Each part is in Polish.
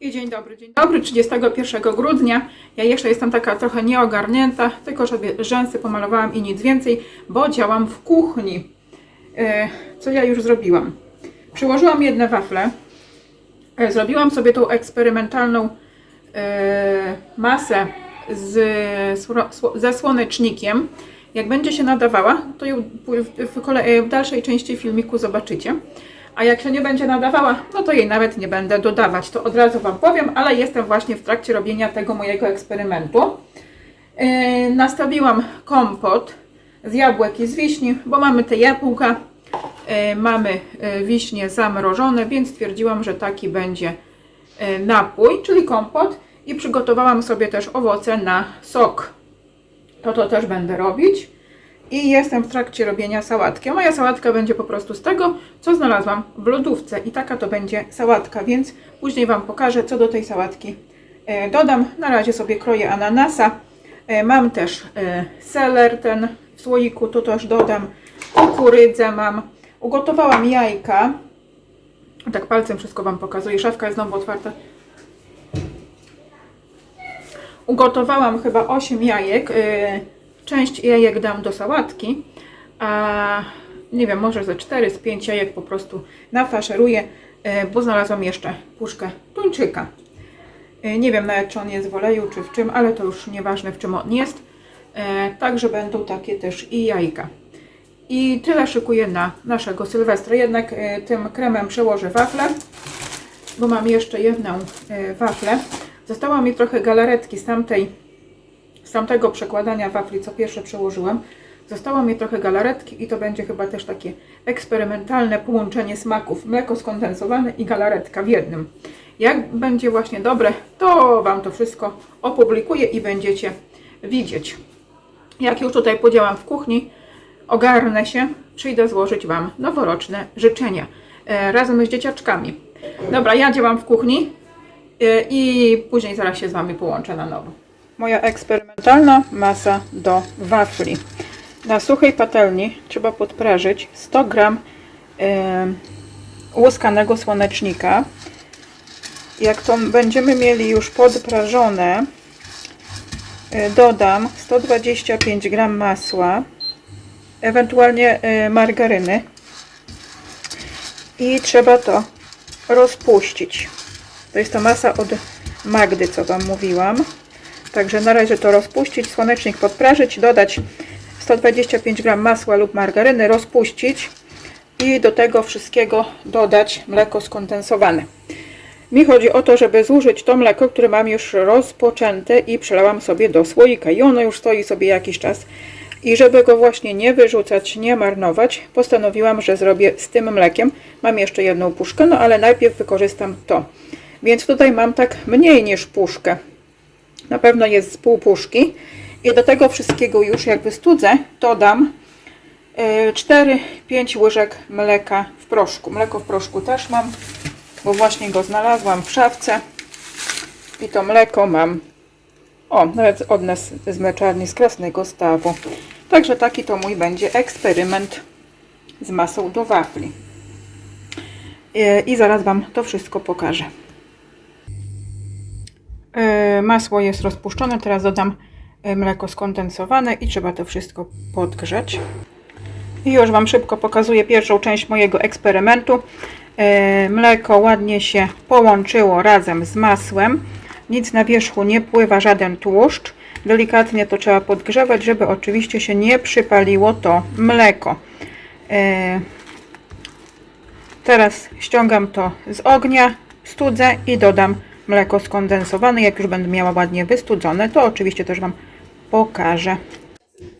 I dzień dobry, dzień dobry, 31 grudnia. Ja jeszcze jestem taka trochę nieogarnięta, tylko sobie rzęsy pomalowałam i nic więcej, bo działam w kuchni. E, Co ja już zrobiłam? Przyłożyłam jedne wafle. E, Zrobiłam sobie tą eksperymentalną e, masę z, ze słonecznikiem. Jak będzie się nadawała, to ją w, w, kole- w dalszej części filmiku zobaczycie. A jak się nie będzie nadawała, no to jej nawet nie będę dodawać. To od razu Wam powiem, ale jestem właśnie w trakcie robienia tego mojego eksperymentu. Yy, nastawiłam kompot z jabłek i z wiśni, bo mamy te jabłka, yy, mamy wiśnie zamrożone, więc stwierdziłam, że taki będzie napój, czyli kompot. I przygotowałam sobie też owoce na sok. To to też będę robić. I jestem w trakcie robienia sałatki. Moja sałatka będzie po prostu z tego, co znalazłam w lodówce. I taka to będzie sałatka, więc później Wam pokażę, co do tej sałatki e, dodam. Na razie sobie kroję ananasa. E, Mam też e, seler ten w słoiku, to też dodam. Kukurydzę mam. Ugotowałam jajka. Tak palcem wszystko Wam pokazuję. Szafka jest znowu otwarta. Ugotowałam chyba 8 jajek. y, Część jajek dam do sałatki, a nie wiem, może ze 4 z 5 jajek po prostu nafaszeruję, y, bo znalazłam jeszcze puszkę tuńczyka. Y, Nie wiem nawet, czy on jest w oleju, czy w czym, ale to już nieważne, w czym on jest. Także będą takie też i jajka. I tyle szykuję na naszego Sylwestra. Jednak tym kremem przełożę wafle bo mam jeszcze jedną waflę. Zostało mi trochę galaretki z tamtej, z tamtego przekładania wafli, co pierwsze przełożyłam. Zostało mi trochę galaretki i to będzie chyba też takie eksperymentalne połączenie smaków. Mleko skondensowane i galaretka w jednym. Jak będzie właśnie dobre, to Wam to wszystko opublikuję i będziecie widzieć. Jak już tutaj podziałam w kuchni, ogarnę się, przyjdę złożyć Wam noworoczne życzenia e, razem z dzieciaczkami. Dobra, ja działam w kuchni i później zaraz się z Wami połączę na nowo. Moja eksperymentalna masa do wafli. Na suchej patelni trzeba podprażyć 100 gram e, łuskanego słonecznika. Jak to będziemy mieli już podprażone, e, dodam 125 gram masła, ewentualnie e, margaryny i trzeba to rozpuścić. To jest to masa od Magdy, co Wam mówiłam. Także na razie to rozpuścić, słonecznik podprażyć, dodać 125 g masła lub margaryny, rozpuścić i do tego wszystkiego dodać mleko skondensowane. Mi chodzi o to, żeby zużyć to mleko, które mam już rozpoczęte i przelałam sobie do słoika i ono już stoi sobie jakiś czas. I żeby go właśnie nie wyrzucać, nie marnować, postanowiłam, że zrobię z tym mlekiem. Mam jeszcze jedną puszkę, no ale najpierw wykorzystam to. Więc tutaj mam tak mniej niż puszkę. Na pewno jest z pół puszki. I do tego wszystkiego już jak wystudzę, to dam 4-5 łyżek mleka w proszku. Mleko w proszku też mam, bo właśnie go znalazłam w szafce. I to mleko mam o, nawet od nas z mleczarni z Krasnego Stawu. Także taki to mój będzie eksperyment z masą do wafli. E, I zaraz Wam to wszystko pokażę. Masło jest rozpuszczone, teraz dodam e, mleko skondensowane i trzeba to wszystko podgrzać. I już Wam szybko pokazuję pierwszą część mojego eksperymentu. E, Mleko ładnie się połączyło razem z masłem. Nic na wierzchu nie pływa, żaden tłuszcz. Delikatnie to trzeba podgrzewać, żeby oczywiście się nie przypaliło to mleko. E, Teraz ściągam to z ognia, studzę i dodam mleko skondensowane. Jak już będę miała ładnie wystudzone, to oczywiście też Wam pokażę.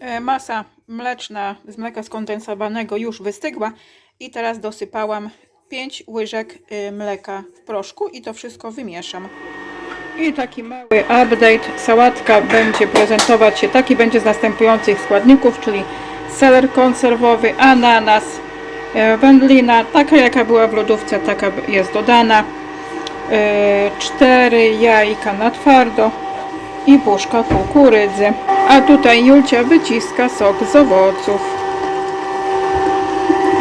E, Masa mleczna z mleka skondensowanego już wystygła i teraz dosypałam 5 łyżek y, mleka w proszku i to wszystko wymieszam. I taki mały update. Sałatka będzie prezentować się taki będzie z następujących składników, czyli seler konserwowy, ananas, e, wędlina, taka jaka była w lodówce, taka jest dodana. E, Cztery jajka na twardo i puszka kukurydzy. A tutaj Julcia wyciska sok z owoców.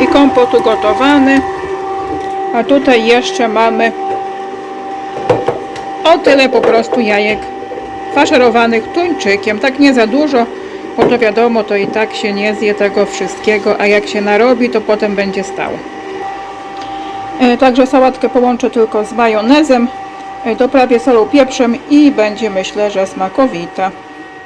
I kompot ugotowany. A tutaj jeszcze mamy o tyle po prostu jajek faszerowanych tuńczykiem. Tak nie za dużo, bo to wiadomo, to i tak się nie zje tego wszystkiego, a jak się narobi, to potem będzie stało. E, Także sałatkę połączę tylko z majonezem, e, doprawię solą, pieprzem i będzie myślę, że smakowita.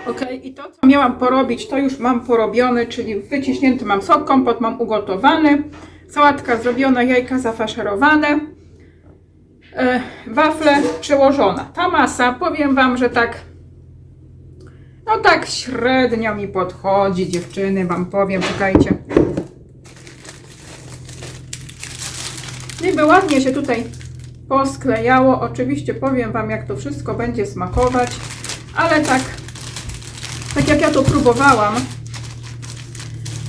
Ok, i to co miałam porobić, to już mam porobione, czyli wyciśnięty mam sok, kompot mam ugotowany, sałatka zrobiona, jajka zafaszerowane, e, wafle przełożona. Ta masa, powiem Wam, że tak, no tak średnio mi podchodzi, dziewczyny, Wam powiem, czekajcie. Niby ładnie się tutaj posklejało. Oczywiście powiem Wam, jak to wszystko będzie smakować, ale tak, tak jak ja to próbowałam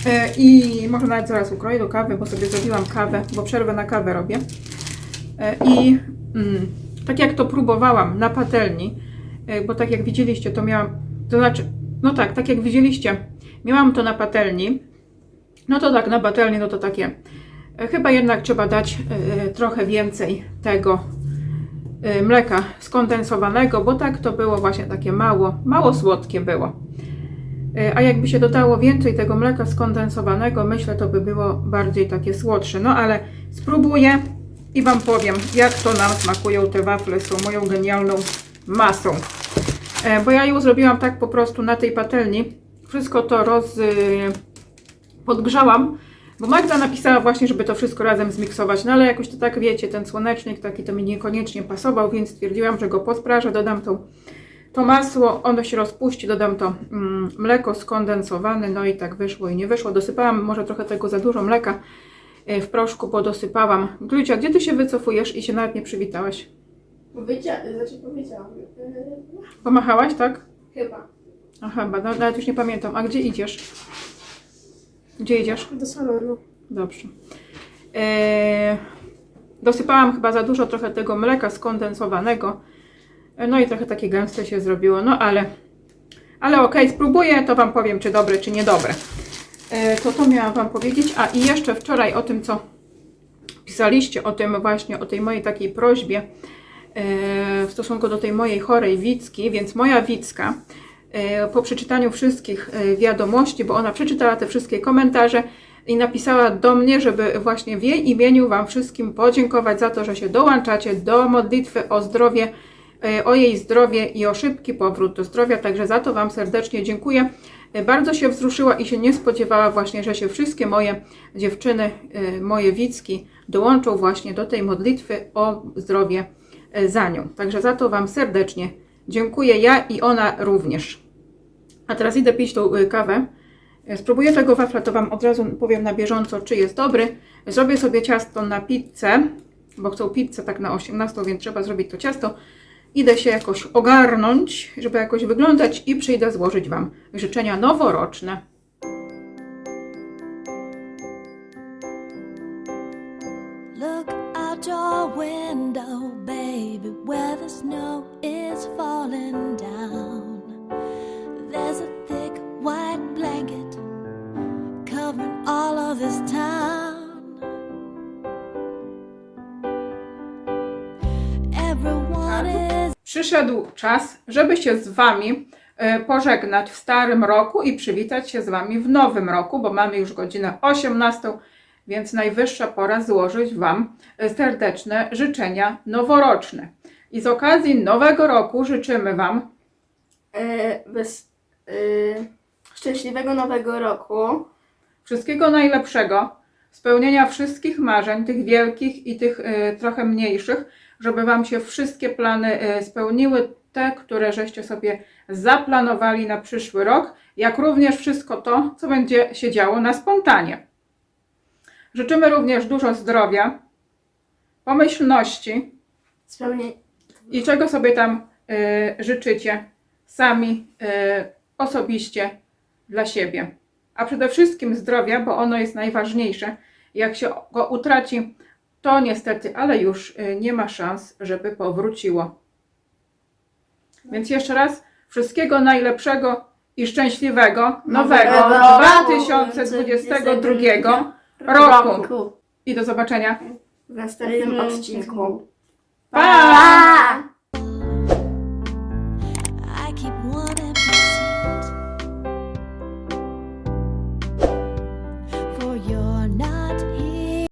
e, i może nawet zaraz ukroję do kawy, bo sobie zrobiłam kawę, bo przerwę na kawę robię. E, I mm, tak jak to próbowałam na patelni, e, bo tak jak widzieliście, to miałam, to znaczy, no tak, tak jak widzieliście, miałam to na patelni, no to tak, na patelni, no to takie Chyba jednak trzeba dać e, trochę więcej tego e, mleka skondensowanego, bo tak to było właśnie takie mało, mało słodkie było. E, A jakby się dodało więcej tego mleka skondensowanego, myślę, to by było bardziej takie słodsze. No ale spróbuję i Wam powiem, jak to nam smakują te wafle z moją genialną masą. E, Bo ja ją zrobiłam tak po prostu na tej patelni. Wszystko to roz, podgrzałam, bo Magda napisała właśnie, żeby to wszystko razem zmiksować, no ale jakoś to tak wiecie, ten słonecznik taki to mi niekoniecznie pasował, więc stwierdziłam, że go podprażę, dodam tą, to masło, ono się rozpuści, dodam to mm, mleko skondensowane, no i tak wyszło i nie wyszło. Dosypałam może trochę tego za dużo mleka e, w proszku, bo dosypałam. Glucia, gdzie ty się wycofujesz i się nawet nie przywitałaś? Powiedzia... Znaczy powiedziałam. Yy, Pomachałaś, tak? chyba. Aha, chyba, no, nawet już nie pamiętam. A gdzie idziesz? Gdzie idziesz? Do salonu. Dobrze. Eee, dosypałam chyba za dużo trochę tego mleka skondensowanego. E, No i trochę takie gęste się zrobiło. No ale, ale okej, spróbuję, to Wam powiem, czy dobre, czy niedobre. E, to to miałam Wam powiedzieć. A i jeszcze wczoraj o tym, co pisaliście, o tym właśnie, o tej mojej takiej prośbie e, w stosunku do tej mojej chorej Wicki, więc moja Wicka e, po przeczytaniu wszystkich e, wiadomości, bo ona przeczytała te wszystkie komentarze i napisała do mnie, żeby właśnie w jej imieniu Wam wszystkim podziękować za to, że się dołączacie do modlitwy o zdrowie, e, o jej zdrowie i o szybki powrót do zdrowia. Także za to Wam serdecznie dziękuję. E, Bardzo się wzruszyła i się nie spodziewała właśnie, że się wszystkie moje dziewczyny, e, moje Wicki dołączą właśnie do tej modlitwy o zdrowie e, za nią. Także za to Wam serdecznie dziękuję. Ja i ona również. A teraz idę pić tą y, kawę. E, Spróbuję tego wafla, to Wam od razu powiem na bieżąco, czy jest dobry. Zrobię sobie ciasto na pizzę, bo chcą pizzę tak na 18, więc trzeba zrobić to ciasto. Idę się jakoś ogarnąć, żeby jakoś wyglądać i przyjdę złożyć Wam życzenia noworoczne. Window, baby, where the snow is falling down. Przyszedł czas, żeby się z Wami e, pożegnać w starym roku i przywitać się z Wami w nowym roku, bo mamy już godzinę 18, więc najwyższa pora złożyć Wam e, serdeczne życzenia noworoczne. I z okazji nowego roku życzymy Wam bez... Yy, szczęśliwego nowego roku. Wszystkiego najlepszego, spełnienia wszystkich marzeń, tych wielkich i tych e, trochę mniejszych, żeby Wam się wszystkie plany e, spełniły, te, które żeście sobie zaplanowali na przyszły rok, jak również wszystko to, co będzie się działo na spontanie. Życzymy również dużo zdrowia, pomyślności Spełnienie... i czego sobie tam e, życzycie sami e, osobiście dla siebie. A przede wszystkim zdrowia, bo ono jest najważniejsze. Jak się go utraci, to niestety, ale już e, nie ma szans, żeby powróciło. Więc jeszcze raz wszystkiego najlepszego i szczęśliwego nowego Nowego 2022 roku. I do zobaczenia. w następnym Mm, odcinku. Pa!